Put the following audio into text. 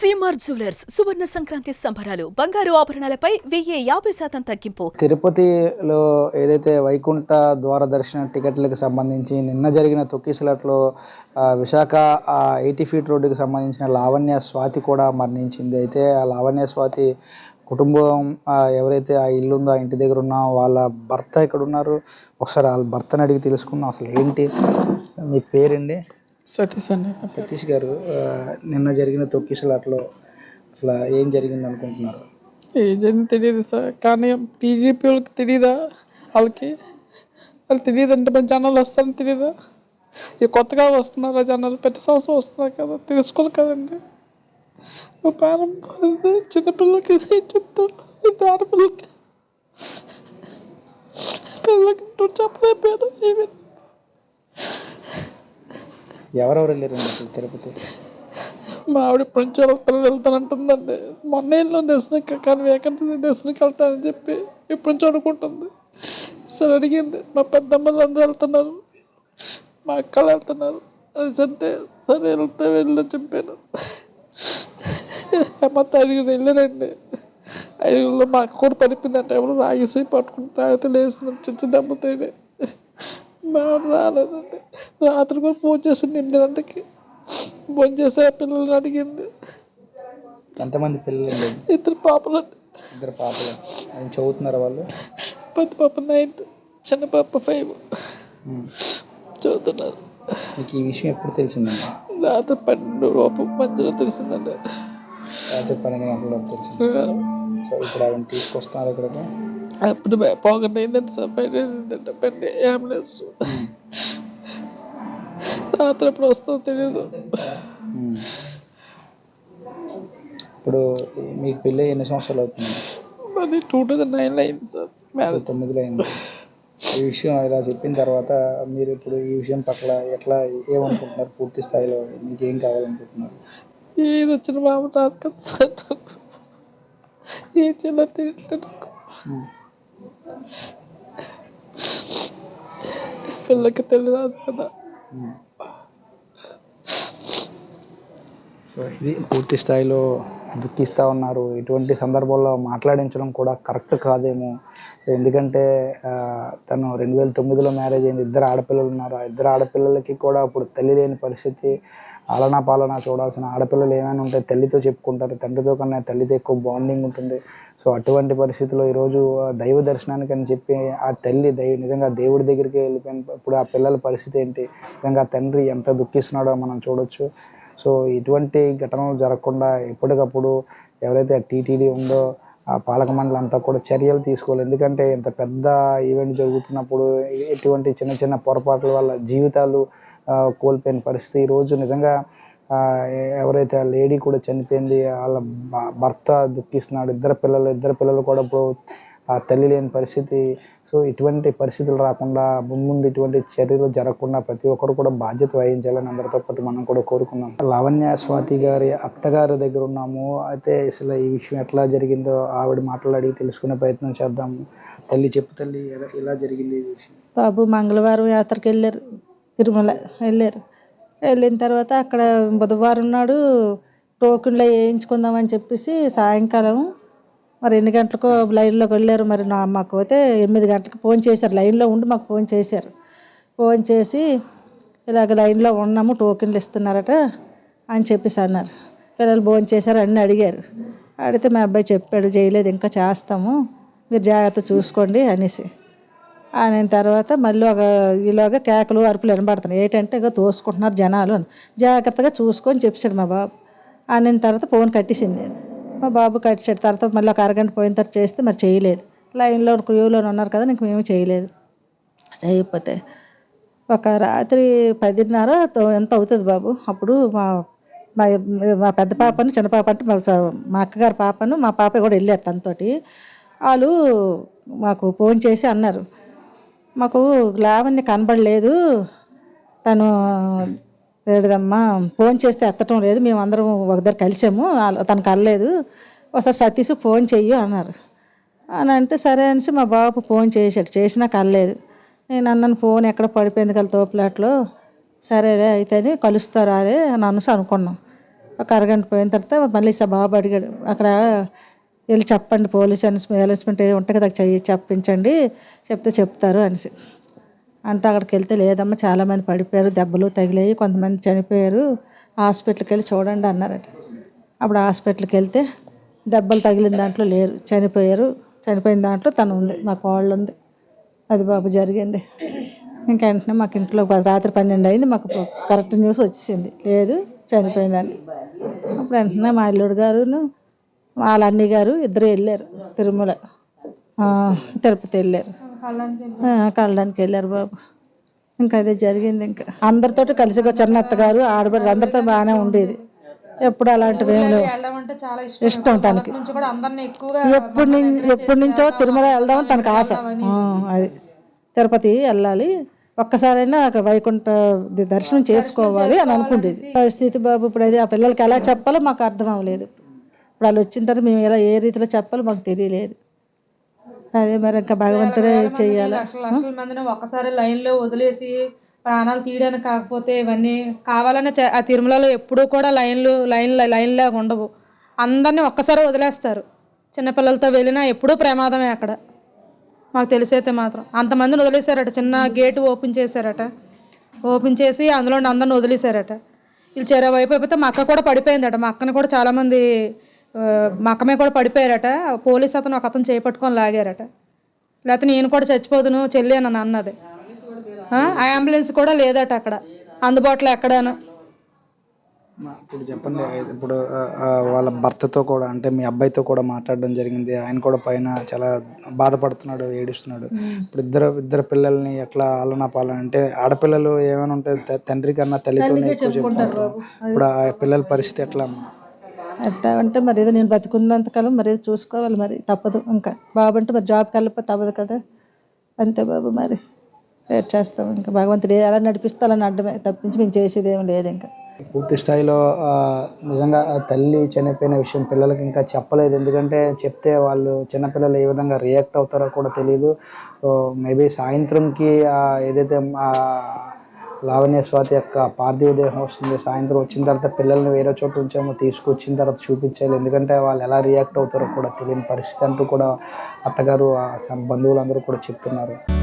CMR jewellers సువర్ణ సంక్రాంతి సంబరాలు బంగారు ఆభరణాలపై వెయ్యి యాభై శాతం తగ్గింపు. తిరుపతిలో ఏదైతే వైకుంఠ ద్వార దర్శన టికెట్లకు సంబంధించి నిన్న జరిగిన తొక్కిసలాట్లో విశాఖ ఎయిటీ ఫీట్ రోడ్డుకి సంబంధించిన లావణ్య స్వాతి కూడా మరణించింది. అయితే ఆ లావణ్య స్వాతి కుటుంబం ఎవరైతే ఆ ఇల్లు ఉందో ఆ ఇంటి దగ్గర ఉన్నా వాళ్ళ భర్త ఎక్కడున్నారు? ఒకసారి వాళ్ళ భర్తని అడిగి తెలుసుకుందాం అసలు ఏంటి? మీ పేరండి? సతీష్ అన్న. సతీష్ గారు నిన్న జరిగిన తొక్కిసలాట్లో అసలు ఏం జరిగింది అనుకుంటున్నారు? ఏం తెలియదు సార్. కానీ టీడీపీ వాళ్ళకి తెలియదా వాళ్ళకి వాళ్ళు తెలియదు అంటే మరి జనాలు వస్తారని తెలియదా ఈ కొత్తగా వస్తున్నారా జనాలు ప్రతి సంవత్సరం వస్తున్నారు కదా తెలుసుకోవాలి కదండి. ప్రాణం. చిన్నపిల్లలకి ఇది ఆడపిల్లలకి. పిల్లలకి ఇప్పుడు చెప్పలేకపోయారు ఏమి ఎవరెవరు వెళ్ళారు తిరుపతి? మా ఆవిడ ఇప్పుడు నుంచి వెళ్తాను వెళ్తానంటుందండి. మొన్న వెళ్ళిన దర్శనకి కానీ వేకంటే దర్శనంకి వెళ్తానని చెప్పి ఇప్పుడు నుంచి అనుకుంటుంది సరే అడిగింది మా పెద్దమ్మలు అందరూ వెళ్తున్నారు మా అక్కలు వెళ్తున్నారు. అది అంటే సరే వెళ్తే వెళ్ళని చెప్పాను. మొత్తం ఐదుగురు వెళ్ళారండి. ఐదుగురులో మా అక్క కూడా పడిపోయిందంటే. ఎవరు రాగేసి పట్టుకుని తాగితే లేచిన చిన్న దెబ్బతేనే మా ఆవిడ రాలేదండి రాత్రి కూడా ఫోన్ చేసింది ఎనిమిది గంటకి ఫోన్ చేసి ఆ పిల్లల్ని అడిగింది. ఎంతమంది పిల్లలు ఇద్దరు పాపలు ఇద్దరు పాపలు. ఆయన చదువుతున్నారు వాళ్ళు? పెద్ద పాప నైన్త్ చిన్న పాప ఫైవ్. చదువుతున్నారు. మీకు ఈ విషయం ఎప్పుడు తెలిసిందండి? రాత్రి పన్నెండు లోపు మధ్యలో తెలిసిందండి. రాత్రి పన్నెండు గంటలకు తెలిసింది. ఇప్పుడు ఆవిడ తీసుకొస్తున్నారు ఇక్కడికి. అప్పుడు పోగండి అయిందండి సార్ బయట అయిందంటే బండి అంబులెన్స్ రాత్రి ఎప్పుడు వస్తుందో తెలియదు. ఇప్పుడు మీకు పెళ్ళి ఎన్ని సంవత్సరాలు అవుతుంది? మరి టూ థౌజండ్ నైన్లో అయింది సార్. మ్యారేజ్ తొమ్మిదిలో అయింది. ఈ విషయం ఇలా చెప్పిన తర్వాత మీరు ఇప్పుడు ఈ విషయం పట్ల ఎట్లా ఏమనుకుంటున్నారు? పూర్తి స్థాయిలో మీకు ఏం కావాలనుకుంటున్నారు? ఏది వచ్చిన బాబు రాదు కదా సార్. ఏం చేయాలో తెలియట్లేదు పిల్లకి తెలియదు కదా. సో ఇది పూర్తి స్థాయిలో దుఃఖిస్తూ ఉన్నారు. ఇటువంటి సందర్భాల్లో మాట్లాడించడం కూడా కరెక్ట్ కాదేమో. ఎందుకంటే తను రెండు వేల తొమ్మిదిలో మ్యారేజ్ అయింది. ఇద్దరు ఆడపిల్లలు ఉన్నారు. ఆ ఇద్దరు ఆడపిల్లలకి కూడా ఇప్పుడు తల్లి లేని పరిస్థితి. ఆలనా పాలనా చూడాల్సిన ఆడపిల్లలు ఏమైనా ఉంటే తల్లితో చెప్పుకుంటారు. తండ్రితో కన్నా తల్లితో ఎక్కువ బాండింగ్ ఉంటుంది. సో అటువంటి పరిస్థితిలో ఈరోజు దైవ దర్శనానికి అని చెప్పి ఆ తల్లి దైవ నిజంగా దేవుడి దగ్గరికి వెళ్ళిపోయిన ఇప్పుడు ఆ పిల్లల పరిస్థితి ఏంటి? నిజంగా ఆ తండ్రి ఎంత దుఃఖిస్తున్నాడో మనం చూడొచ్చు. సో ఇటువంటి ఘటనలు జరగకుండా ఎప్పటికప్పుడు ఎవరైతే టీటీడీ ఉందో ఆ పాలక మండలి అంతా కూడా చర్యలు తీసుకోవాలి. ఎందుకంటే ఇంత పెద్ద ఈవెంట్ జరుగుతున్నప్పుడు ఎటువంటి చిన్న చిన్న పొరపాట్ల వల్ల జీవితాలు కోల్పోయిన పరిస్థితి. ఈరోజు నిజంగా ఎవరైతే ఆ లేడీ కూడా చనిపోయింది వాళ్ళ భర్త దుఃఖిస్తున్నాడు ఇద్దరు పిల్లలు ఇద్దరు పిల్లలు కూడా ఇప్పుడు ఆ తల్లి లేని పరిస్థితి. సో ఇటువంటి పరిస్థితులు రాకుండా ముందు ఇటువంటి చర్యలు జరగకుండా ప్రతి ఒక్కరు కూడా బాధ్యత వహించాలని అందరితో పాటు మనం కూడా కోరుకున్నాం లావణ్య స్వాతి గారి అత్తగారి దగ్గర ఉన్నాము. అయితే అసలు ఈ విషయం ఎట్లా జరిగిందో ఆవిడ మాట్లాడి తెలుసుకునే ప్రయత్నం చేద్దాము. తల్లి చెప్పు తల్లి ఎలా- జరిగింది ఈ విషయం? బాబు మంగళవారం యాత్రకి వెళ్ళారు. తిరుమల వెళ్ళారు. వెళ్ళిన తర్వాత అక్కడ బుధవారం నాడు టోకెన్లో వేయించుకుందామని చెప్పేసి సాయంకాలం మరి ఎన్ని గంటలకు లైన్లోకి వెళ్ళారు మరి నా మాకు అయితే ఎనిమిది గంటలకు ఫోన్ చేశారు. లైన్లో ఉండి మాకు ఫోన్ చేశారు. ఫోన్ చేసి ఇలాగ లైన్లో ఉన్నాము టోకెన్లు ఇస్తున్నారట అని చెప్పేసి అన్నారు. పిల్లలు ఫోన్ చేశారు అన్నీ అడిగారు. అడిగితే మా అబ్బాయి చెప్పాడు చేయలేదు ఇంకా చేస్తాము. మీరు జాగ్రత్త చూసుకోండి అనేసి. ఆయన తర్వాత మళ్ళీ ఒక ఈలోగా కేకలు అరుపులు వినబడుతున్నాయి. ఏంటంటే ఇక తోసుకుంటున్నారు జనాలు అని. జాగ్రత్తగా చూసుకొని చెప్పాడు మా బాబు. ఆయన తర్వాత ఫోన్ కట్టేసింది. మా బాబు కట్టేసాడు తర్వాత మళ్ళీ ఒక అరగంట పోయిన తర్వాత చేస్తే మరి చేయలేదు. లైన్లో క్యూలో ఉన్నారు కదా ఇంక మేము చేయలేదు. చేయకపోతే ఒక రాత్రి పదిన్నర తో- ఎంత అవుతుంది బాబు? అప్పుడు మా మా మా పెద్ద పాపను చిన్న పాప అంటే మా మా అక్కగారి పాపను మా పాప కూడా వెళ్ళారు తనతోటి. వాళ్ళు మాకు ఫోన్ చేసి అన్నారు. మాకు లావణ్య కనబడలేదు. తను ఏడదమ్మా ఫోన్ చేస్తే ఎత్తటం లేదు. మేము అందరం ఒక దగ్గర కలిసాము. తనకు కలలేదు ఒకసారి సతీష్ ఫోన్ చెయ్యి అన్నారు. అని అంటే సరే అనేసి మా బాబు ఫోన్ చేశాడు. చేసినా కలలేదు నేను అన్నాను ఫోన్ ఎక్కడ పడిపోయింది కదా తోపులాట్లో. సరేలే అయితే కలుస్తారా అని అనేసి అనుకున్నాం. ఒక అరగంట పోయిన తర్వాత మళ్ళీ స- బాబు అడిగాడు. అక్కడ వెళ్ళి చెప్పండి పోలీస్ అనౌన్స్మెంట్ ఏదో ఉంటే కదా చెయ్యి చెప్పించండి చెప్తే చెప్తారు అనేసి. అంటే అక్కడికి వెళ్తే లేదమ్మా చాలామంది పడిపోయారు దెబ్బలు తగిలాయి కొంతమంది చనిపోయారు హాస్పిటల్కి వెళ్ళి చూడండి అన్నారట. అప్పుడు హాస్పిటల్కి వెళ్తే దెబ్బలు తగిలిన దాంట్లో లేరు చనిపోయారు చనిపోయిన దాంట్లో తను ఉంది మా కోళ్ళు ఉంది అది బాబు జరిగింది. ఇంకా వెంటనే మాకు ఇంట్లో రాత్రి పన్నెండు అయింది మాకు కరెక్ట్ న్యూస్ వచ్చేసింది లేదు చనిపోయిందని. అప్పుడు వెంటనే మా అల్లుడు గారును వాళ్ళ అన్నయ్య గారు ఇద్దరు వెళ్ళారు తిరుమల. ఆ, తిరుపతి వెళ్ళారు. ఆ, కళ్ళడానికి వెళ్ళారు బాబు. ఇంకా అదే జరిగింది ఇంకా. అందరితో కలిసి చిన్నత్త గారు ఆడబడి అందరితో బాగానే ఉండేది. ఎప్పుడు అలాంటివి ఏం లేవు. ఇష్టం. తనకి. ఎప్పటి నుంచి ఎప్పటి నుంచో తిరుమల వెళ్దామని తనకు ఆశ. అది. తిరుపతి వెళ్ళాలి. ఒక్కసారైనా ఒక వైకుంఠ దర్శనం చేసుకోవాలి అని అనుకుండేది. పరిస్థితి బాబు ఇప్పుడు అది ఆ పిల్లలకి ఎలా చెప్పాలో మాకు అర్థం అవ్వలేదు. వాళ్ళు వచ్చిన తర్వాత మేము ఎలా ఏ రీతిలో చెప్పాలో మాకు తెలియలేదు. అదే మరి ఇంకా భగవంతుడే చెయ్యాలి లక్షల మందిని ఒక్కసారి లైన్లో వదిలేసి ప్రాణాలు తీయడానికి కాకపోతే ఇవన్నీ కావాలనే ఆ తిరుమలలో ఎప్పుడూ కూడా లైన్లు లైన్ లైన్ లాగా ఉండవు. అందరినీ ఒక్కసారి వదిలేస్తారు. చిన్నపిల్లలతో వెళ్ళినా ఎప్పుడూ ప్రమాదమే అక్కడ. మాకు తెలిసైతే మాత్రం. అంతమందిని వదిలేశారట. చిన్న గేట్ ఓపెన్ చేశారట. ఓపెన్ చేసి అందులో అందరిని వదిలేశారట. వీళ్ళు చెర వైపు అయిపోతే మా అక్క కూడా పడిపోయిందట. మా అక్కని కూడా చాలామంది మా అక్కమే కూడా పడిపోయారట. పోలీస్ అతను ఒక అతను చేపట్టుకొని లాగారట. లేకపోతే నేను కూడా చచ్చిపోదును చెల్లి అని అన్నది. ఆ అంబులెన్స్ కూడా లేదట అక్కడ. అందుబాటులో ఎక్కడాను. ఇప్పుడు చెప్పండి ఇప్పుడు వాళ్ళ భర్తతో కూడా అంటే మీ అబ్బాయితో కూడా మాట్లాడడం జరిగింది. ఆయన కూడా పైన చాలా బాధపడుతున్నాడు ఏడుస్తున్నాడు. ఇప్పుడు ఇద్దరు ఇద్దరు పిల్లల్ని ఎట్లా ఆలనా పాలన? అంటే ఆడపిల్లలు ఏమైనా ఉంటే తండ్రి కన్నా తల్లితోనే ఎక్కువ చెప్పుకుంటారు ఇప్పుడు ఆ పిల్లల పరిస్థితి ఎట్లా ఎట్లా అంటే మరి ఏదో నేను బతుకున్నంతకాలం మరి ఏదో చూసుకోవాలి మరి తప్పదు ఇంకా. బాబు అంటే మరి జాబ్కి వెళ్ళిపోతే తప్పదు కదా. అంతే బాబు మరి. చేస్తాం ఇంకా? భగవంతుడు ఎలా నడిపిస్తే అలా నడ్డమే తప్పించి మేము చేసేది ఏం లేదు ఇంకా. పూర్తి స్థాయిలో నిజంగా తల్లి చనిపోయిన విషయం పిల్లలకి ఇంకా చెప్పలేదు. ఎందుకంటే చెప్తే వాళ్ళు చిన్నపిల్లలు ఏ విధంగా రియాక్ట్ అవుతారో కూడా తెలియదు సో మేబీ సాయంత్రంకి ఏదైతే లావణ్య స్వాతి యొక్క పార్థివ దేహం వస్తుంది. సాయంత్రం వచ్చిన తర్వాత పిల్లల్ని వేరే చోట ఉంచామో తీసుకొచ్చిన తర్వాత చూపించాలి. ఎందుకంటే వాళ్ళు ఎలా రియాక్ట్ అవుతారో కూడా తెలియని పరిస్థితి అంటూ కూడా అత్తగారు ఆ సం- బంధువులందరూ కూడా చెప్తున్నారు.